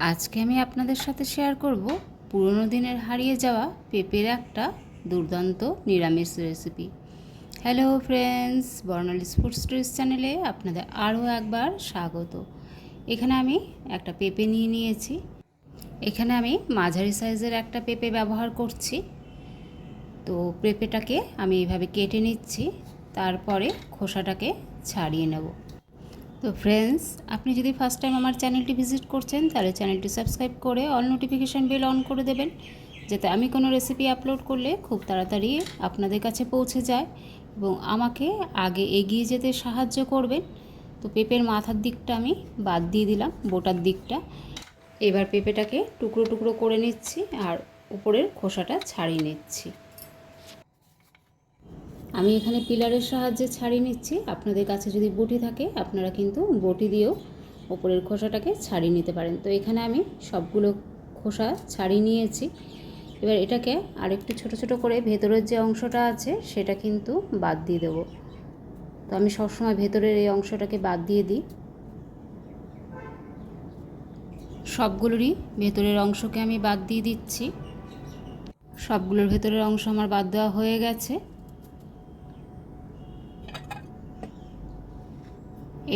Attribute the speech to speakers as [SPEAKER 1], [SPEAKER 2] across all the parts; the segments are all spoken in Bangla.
[SPEAKER 1] আজকে আমি আপনাদের সাথে শেয়ার করব পুরনো দিনের হারিয়ে যাওয়া পেঁপের একটা দুর্দান্ত নিরামিষ recipe hello friends Barnali food stories চ্যানেলে আপনাদের আরও একবার স্বাগত। এখানে আমি একটা পেঁপে নিয়ে নিয়েছি। এখানে আমি মাঝারি সাইজের একটা পেঁপে ব্যবহার করছি। তো পেঁপেটাকে আমি এইভাবে কেটে নিচ্ছি, তারপরে খোসাটাকে ছাড়িয়ে নেব। তো ফ্রেন্ডস আপনি যদি ফার্স্ট টাইম আমার চ্যানেলটি ভিজিট করছেন, তাহলে চ্যানেলটি সাবস্ক্রাইব করে অল নোটিফিকেশান বেল অন করে দেবেন, যাতে আমি কোনো রেসিপি আপলোড করলে খুব তাড়াতাড়ি আপনাদের কাছে পৌঁছে যায় এবং আমাকে আগে এগিয়ে যেতে সাহায্য করবেন। তো পেঁপের মাথার দিকটা আমি বাদ দিয়ে দিলাম, বোটার দিকটা। এবার পেঁপেটাকে টুকরো টুকরো করে নিচ্ছি আর উপরের খোসাটা ছাড়িয়ে নিচ্ছি। আমি এখানে পিলারের সাহায্যে ছাড়িয়ে নিচ্ছি। আপনাদের কাছে যদি বটি থাকে, আপনারা কিন্তু বটি দিয়েও ওপরের খোসাটাকে ছাড়িয়ে নিতে পারেন। তো এখানে আমি সবগুলো খোসা ছাড়িয়ে নিয়েছি। এবার এটাকে আরেকটু ছোট ছোট করে ভেতরের যে অংশটা আছে, সেটা কিন্তু বাদ দিয়ে দেবো। তো আমি সবসময় ভেতরের এই অংশটাকে বাদ দিয়ে দিই। সবগুলোরই ভেতরের অংশকে আমি বাদ দিয়ে দিচ্ছি। সবগুলোর ভেতরের অংশ আমার বাদ দেওয়া হয়ে গেছে।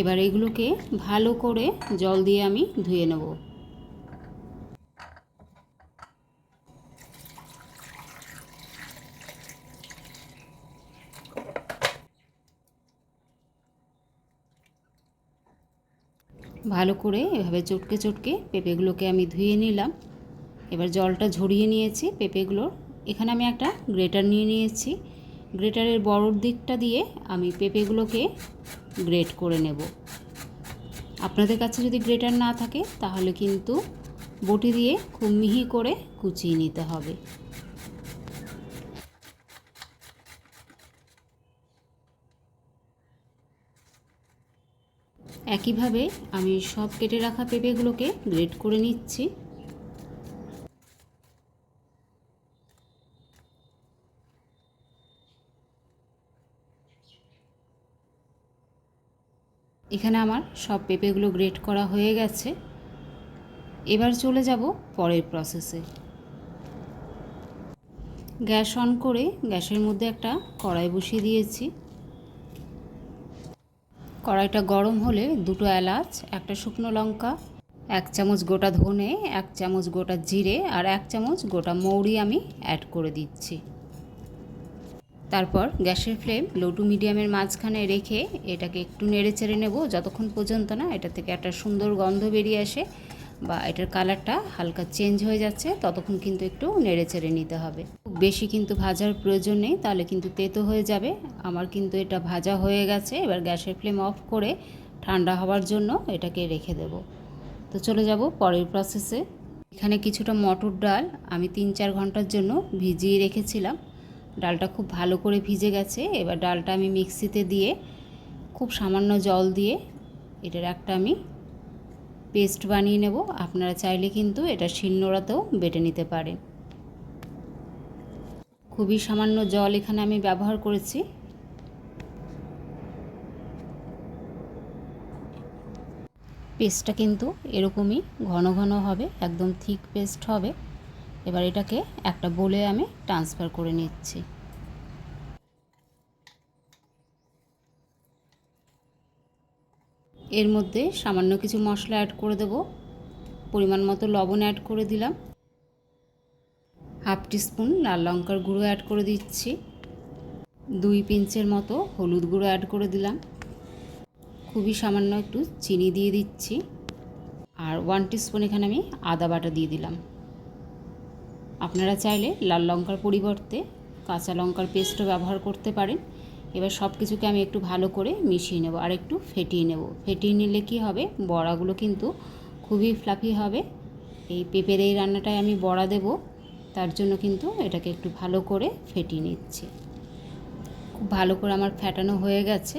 [SPEAKER 1] এবার এগুলোকে ভালো করে জল দিয়ে আমি ধুয়ে নেব। ভালো করে এভাবে চটকে চটকে পেঁপেগুলোকে আমি ধুয়ে নিলাম। এবার জলটা ঝরিয়ে নিয়েছি পেঁপেগুলোর এখানে আমি একটা গ্রেটার নিয়ে নিয়েছি। গ্রেটারের বড়র দিকটা দিয়ে আমি পেঁপেগুলোকে গ্রেট করে নেব। আপনাদের কাছে যদি গ্রেটার না থাকে, তাহলে কিন্তু বটি দিয়ে খুব মিহি করে কুচিয়ে নিতে হবে। একইভাবে আমি সব কেটে রাখা পেঁপেগুলোকে গ্রেট করে নিচ্ছি। এখানে আমার সব পেঁপেগুলো গ্রেট করা হয়ে গেছে। এবার চলে যাব পরের প্রসেসে গ্যাস অন করে গ্যাসের মধ্যে একটা কড়াই বসিয়ে দিয়েছি। কড়াইটা গরম হলে দুটো এলাচ, একটা শুকনো লঙ্কা, এক চামচ গোটা ধনে, এক চামচ গোটা জিরে আর এক চামচ গোটা মৌরি আমি অ্যাড করে দিচ্ছি। তারপর গ্যাসের ফ্লেম লো টু মিডিয়ামের মাঝখানে রেখে এটাকে একটু নেড়ে চেড়ে নেব, যতক্ষণ পর্যন্ত না এটা থেকে একটা সুন্দর গন্ধ বেরিয়ে আসে বা এটার কালারটা হালকা চেঞ্জ হয়ে যাচ্ছে, ততক্ষণ কিন্তু একটু নেড়ে চেড়ে নিতে হবে। খুব বেশি কিন্তু ভাজার প্রয়োজন নেই, তাহলে কিন্তু তেতো হয়ে যাবে। আমার কিন্তু এটা ভাজা হয়ে গেছে, এবার গ্যাসের ফ্লেম অফ করে ঠান্ডা হওয়ার জন্য এটাকে রেখে দেব। তো চলে যাব পরের প্রসেসে এখানে কিছুটা মটর ডাল আমি তিন চার ঘণ্টার জন্য ভিজিয়ে রেখেছিলাম। ডালটা খুব ভালো করে ভিজে গেছে। এবার ডালটা আমি মিক্সিতে দিয়ে খুব সামান্য জল দিয়ে এটার একটা আমি পেস্ট বানিয়ে নেব। আপনারা চাইলে কিন্তু এটা শিলনোড়াতেও বেটে নিতে পারেন খুবই সামান্য জল এখানে আমি ব্যবহার করেছি। পেস্টটা কিন্তু এরকমই ঘন ঘন হবে, একদম থিক পেস্ট হবে। এবার এটাকে একটা বলে আমি ট্রান্সফার করে নিচ্ছি। এর মধ্যে সামান্য কিছু মশলা অ্যাড করে দেব। পরিমাণ মতো লবণ অ্যাড করে দিলাম। হাফ টিস্পুন লাল লঙ্কার গুঁড়ো অ্যাড করে দিচ্ছি। দুই পিঞ্চের মতো হলুদ গুঁড়ো অ্যাড করে দিলাম। খুবই সামান্য একটু চিনি দিয়ে দিচ্ছি। আর ওয়ান টিস্পুন এখানে আমি আদা বাটা দিয়ে দিলাম। আপনারা চাইলে লাল লঙ্কার পরিবর্তে কাঁচা লঙ্কার পেস্টও ব্যবহার করতে পারেন। এবার সব কিছুকে আমি একটু ভালো করে মিশিয়ে নেব, আর একটু ফেটিয়ে নেব। ফেটিয়ে নিলে কি হবে? বড়াগুলো কিন্তু খুবই ফ্লাফি হবে। এই পেঁপের এই রান্নাটায় আমি বড়া দেব, তার জন্য কিন্তু এটাকে একটু ভালো করে ফেটিয়ে নিচ্ছি। খুব ভালো করে আমার ফ্যাটানো হয়ে গেছে।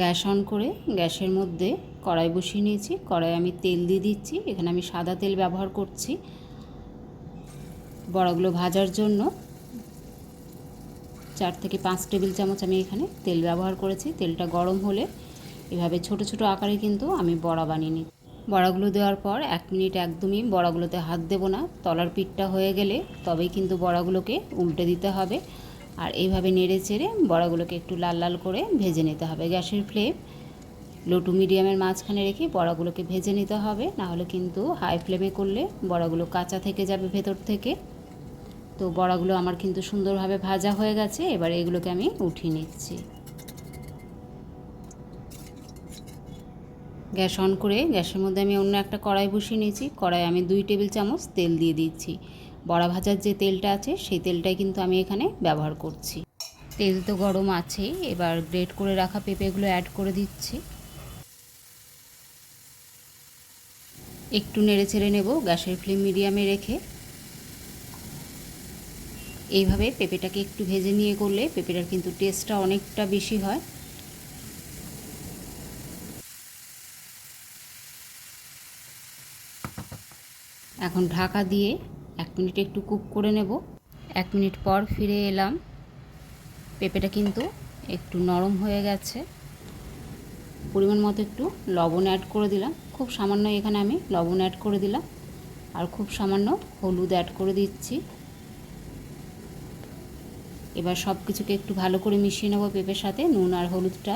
[SPEAKER 1] গ্যাস অন করে গ্যাসের মধ্যে কড়াই বসিয়ে নিয়েছি। কড়াই আমি তেল দিয়ে দিচ্ছি। এখানে আমি সাদা তেল ব্যবহার করছি। বড়াগুলো ভাজার জন্য চার থেকে পাঁচ টেবিল চামচ আমি এখানে তেল ব্যবহার করেছি। তেলটা গরম হলে এভাবে ছোট ছোট আকারে কিন্তু আমি বড়া বানিয়ে নিই বড়াগুলো দেওয়ার পর এক মিনিট একদমই বড়াগুলোতে হাত দেবো না। তলার পিঠটা হয়ে গেলে তবেই কিন্তু বড়াগুলোকে উল্টে দিতে হবে। আর এইভাবে নেড়ে চেড়ে বড়াগুলোকে একটু লাল লাল করে ভেজে নিতে হবে। গ্যাসের ফ্লেম লো টু মিডিয়ামের মাঝখানে রেখে বড়াগুলোকে ভেজে নিতে হবে। নাহলে কিন্তু হাই ফ্লেমে করলে বড়াগুলো কাঁচা থেকে যাবে ভেতর থেকে। তো বড়াগুলো আমার কিন্তু সুন্দরভাবে ভাজা হয়ে গেছে, এবার এগুলোকে আমি উঠিয়ে নিচ্ছি। গ্যাস অন করে, গ্যাসের মধ্যে আমি অন্য একটা কড়াই বসিয়ে নিয়েছি কড়াই আমি দুই টেবিল চামচ তেল দিয়ে দিচ্ছি। বড়া ভাজার যে তেলটা আছে, সেই তেলটাই কিন্তু আমি এখানে ব্যবহার করছি। তেল তো গরম আছে, এবার গ্রেট করে রাখা পেঁপেগুলো অ্যাড করে দিচ্ছি। একটু নেড়ে ছেড়ে নেব গ্যাসের ফ্লেম মিডিয়ামে রেখে। এইভাবে পেঁপেটাকে একটু ভেজে নিয়ে করলে পেঁপেটার কিন্তু টেস্টটা অনেকটা বেশি হয়। এখন ঢাকা দিয়ে এক মিনিট একটু কুক করে নেব। এক মিনিট পর ফিরে এলাম। পেঁপেটা কিন্তু একটু নরম হয়ে গেছে। পরিমাণ মতো একটু লবণ অ্যাড করে দিলাম। খুব সামান্য এখানে আমি লবণ অ্যাড করে দিলাম। আর খুব সামান্য হলুদ অ্যাড করে দিচ্ছি। এবার সব কিছুকে একটু ভালো করে মিশিয়ে নেব পেঁপের সাথে, নুন আর হলুদটা।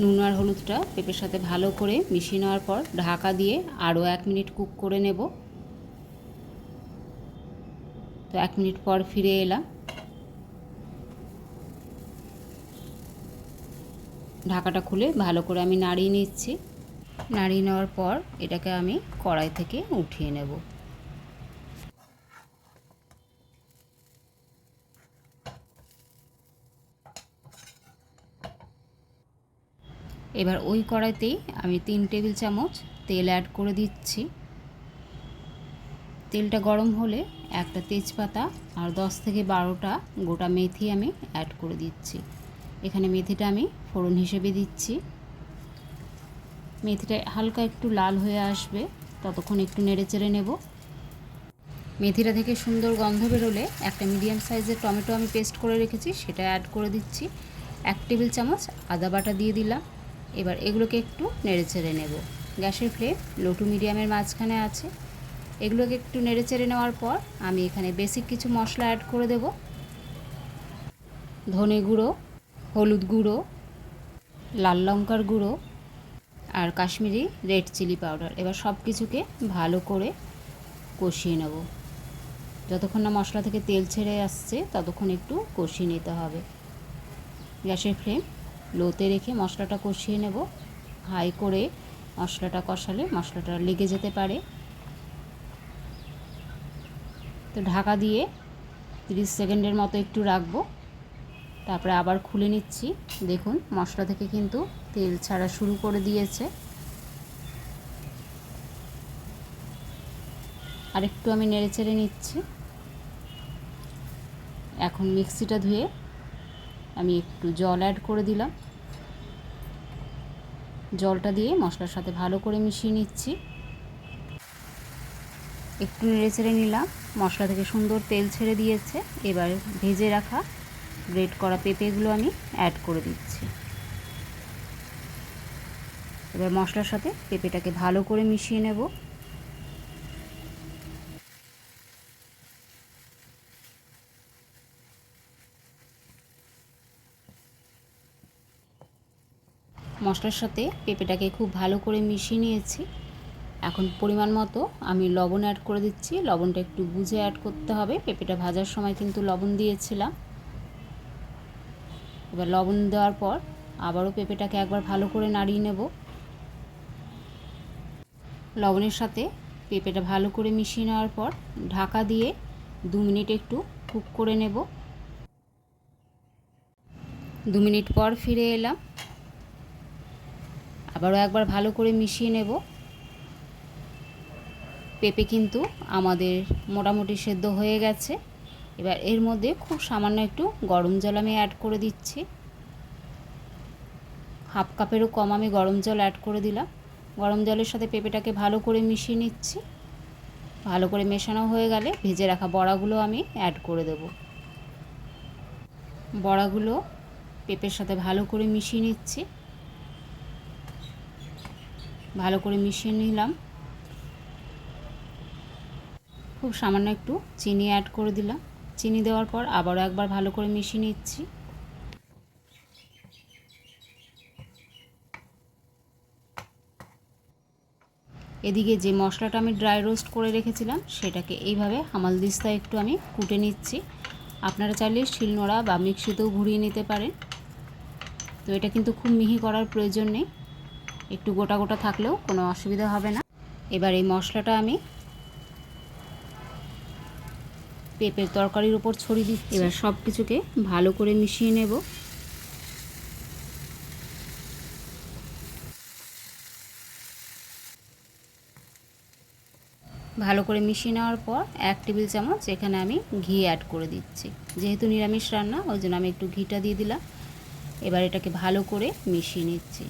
[SPEAKER 1] নুন আর হলুদটা পেঁপের সাথে ভালো করে মিশিয়ে নেওয়ার পর ঢাকা দিয়ে আরও এক মিনিট কুক করে নেব। তো এক মিনিট পর ফিরে এলাম। ঢাকাটা খুলে ভালো করে আমি নাড়িয়ে নিচ্ছি। নাড়িয়ে নেওয়ার পর এটাকে আমি কড়াই থেকে উঠিয়ে নেব। এবার ওই কড়াইতেই আমি তিন টেবিল চামচ তেল অ্যাড করে দিচ্ছি। তেলটা গরম হলে একটা তেজপাতা আর দশ থেকে বারোটা গোটা মেথি আমি অ্যাড করে দিচ্ছি। এখানে মেথিটা আমি ফোড়ন হিসেবে দিচ্ছি। মেথিটা হালকা একটু লাল হয়ে আসবে, ততক্ষণ একটু নেড়ে চেড়ে নেব। মেথিটা থেকে সুন্দর গন্ধ বেরোলে একটা মিডিয়াম সাইজের টমেটো আমি পেস্ট করে রেখেছি, সেটা অ্যাড করে দিচ্ছি। এক টেবিল চামচ আদা বাটা দিয়ে দিলাম। এবার এগুলোকে একটু নেড়ে চেড়ে নেব। গ্যাসের ফ্লেম লো টু মিডিয়ামের মাঝখানে আছে। এগুলোকে একটু নেড়ে চেড়ে নেওয়ার পর আমি এখানে বেসিক কিছু মশলা অ্যাড করে দেব। ধনে গুঁড়ো, হলুদ গুঁড়ো, লাল লঙ্কার গুঁড়ো আর কাশ্মীরি রেড চিলি পাউডার। এবার সব কিছুকে ভালো করে কষিয়ে নেব। যতক্ষণ না মশলা থেকে তেল ছেড়ে আসছে, ততক্ষণ একটু কষিয়ে নিতে হবে। গ্যাসের ফ্লেম লোতে রেখে মশলাটা কষিয়ে নেব। হাই করে মশলাটা কষালে মশলাটা লেগে যেতে পারে। তো ঢাকা দিয়ে তিরিশ সেকেন্ডের মতো একটু রাখব। তারপরে আবার খুলে নিচ্ছি। দেখুন, মশলা থেকে কিন্তু তেল ছাড়া শুরু করে দিয়েছে। আরেকটু আমি নেড়ে চেড়ে নিচ্ছি। এখন মিক্সিটা ধুয়ে আমি একটু জল অ্যাড করে দিলাম। জলটা দিয়ে মশলার সাথে ভালো করে মিশিয়ে নিচ্ছি। একটু নেড়ে চেড়ে নিলাম। মশলা থেকে সুন্দর তেল ছেড়ে দিয়েছে। এবার ভেজে রাখা গ্রেট করা পেঁপেগুলো আমি অ্যাড করে দিচ্ছি। এবার মশলার সাথে পেঁপেটাকে ভালো করে মিশিয়ে নেব। মশলার সাথে পেঁপেটাকে খুব ভালো করে মিশিয়ে নিয়েছি। এখন পরিমাণ মতো আমি লবণ অ্যাড করে দিচ্ছি। লবণটা একটু বুঝে অ্যাড করতে হবে। পেঁপেটা ভাজার সময় কিন্তু লবণ দিয়েছিলাম। এবার লবণ দেওয়ার পর আবারও পেঁপেটাকে একবার ভালো করে নাড়িয়ে নেব। লবণের সাথে পেঁপেটা ভালো করে মিশিয়ে নেওয়ার পর ঢাকা দিয়ে দু মিনিট একটু কুক করে নেব। দু মিনিট পর ফিরে এলাম। আবারও একবার ভালো করে মিশিয়ে নেব। পেঁপে কিন্তু আমাদের মোটামুটি সেদ্ধ হয়ে গেছে। এবার এর মধ্যে খুব সামান্য একটু গরম জল আমি অ্যাড করে দিচ্ছি। হাফ কাপেরও কম আমি গরম জল অ্যাড করে দিলাম। গরম জলের সাথে পেঁপেটাকে ভালো করে মিশিয়ে নিচ্ছি। ভালো করে মেশানো হয়ে গেলে ভেজে রাখা বড়াগুলো আমি অ্যাড করে দেব। বড়াগুলো পেঁপের সাথে ভালো করে মিশিয়ে নিচ্ছি। ভালো করে মিশিয়ে নিলাম। খুব সামান্য একটু চিনি অ্যাড করে দিলাম। চিনি দেওয়ার পর আবারও একবার ভালো করে মিশিয়ে নিচ্ছি। এদিকে যে মশলাটা আমি ড্রাই রোস্ট করে রেখেছিলাম, সেটাকে এইভাবে হামাল দিস্তায় একটু আমি কুটে নিচ্ছি। আপনারা চাইলে শিলনোড়া বা মিক্সিতেও ঘুরিয়ে নিতে পারেন। তো এটা কিন্তু খুব মিহি করার প্রয়োজন নেই। একটু গোটা গোটা থাকলেও কোনো অসুবিধা হবে না। এবার এই মশলাটা আমি পেঁপের তরকারির উপর ছড়িয়ে দিচ্ছি। এবার সব কিছুকে ভালো করে মিশিয়ে নেব। ভালো করে মিশিয়ে নেওয়ার পর এক টেবিল চামচ এখানে আমি ঘি অ্যাড করে দিচ্ছি। যেহেতু নিরামিষ রান্না, ওই জন্য আমি একটু ঘিটা দিয়ে দিলাম। এবার এটাকে ভালো করে মিশিয়ে নিচ্ছি।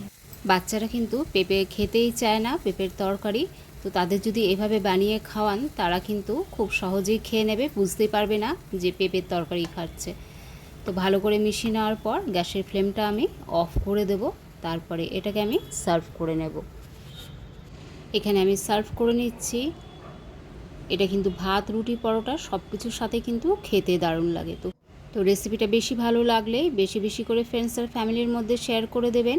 [SPEAKER 1] বাচ্চারা কিন্তু পেঁপে খেতেই চায় না, পেঁপের তরকারি। তো তাদের যদি এভাবে বানিয়ে খাওয়ান, তারা কিন্তু খুব সহজেই খেয়ে নেবে, বুঝতেই পারবে না যে পেঁপের তরকারি খাচ্ছে। তো ভালো করে মিশিয়ে নেওয়ার পর গ্যাসের ফ্লেমটা আমি অফ করে দেব, তারপরে এটাকে আমি সার্ভ করে নেব। এখানে আমি সার্ভ করে নিচ্ছি। এটা কিন্তু ভাত, রুটি, পরোটা সব কিছুর সাথে কিন্তু খেতে দারুণ লাগে। তো তো রেসিপিটা বেশি ভালো লাগলে বেশি বেশি করে ফ্রেন্ডস আর ফ্যামিলির মধ্যে শেয়ার করে দেবেন।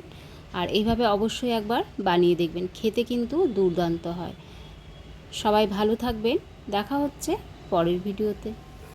[SPEAKER 1] আর এইভাবে অবশ্যই একবার বানিয়ে দেখবেন। খেতে কিন্তু দুর্দান্ত হয়। সবাই ভালো থাকবেন। দেখা হচ্ছে পরের ভিডিওতে।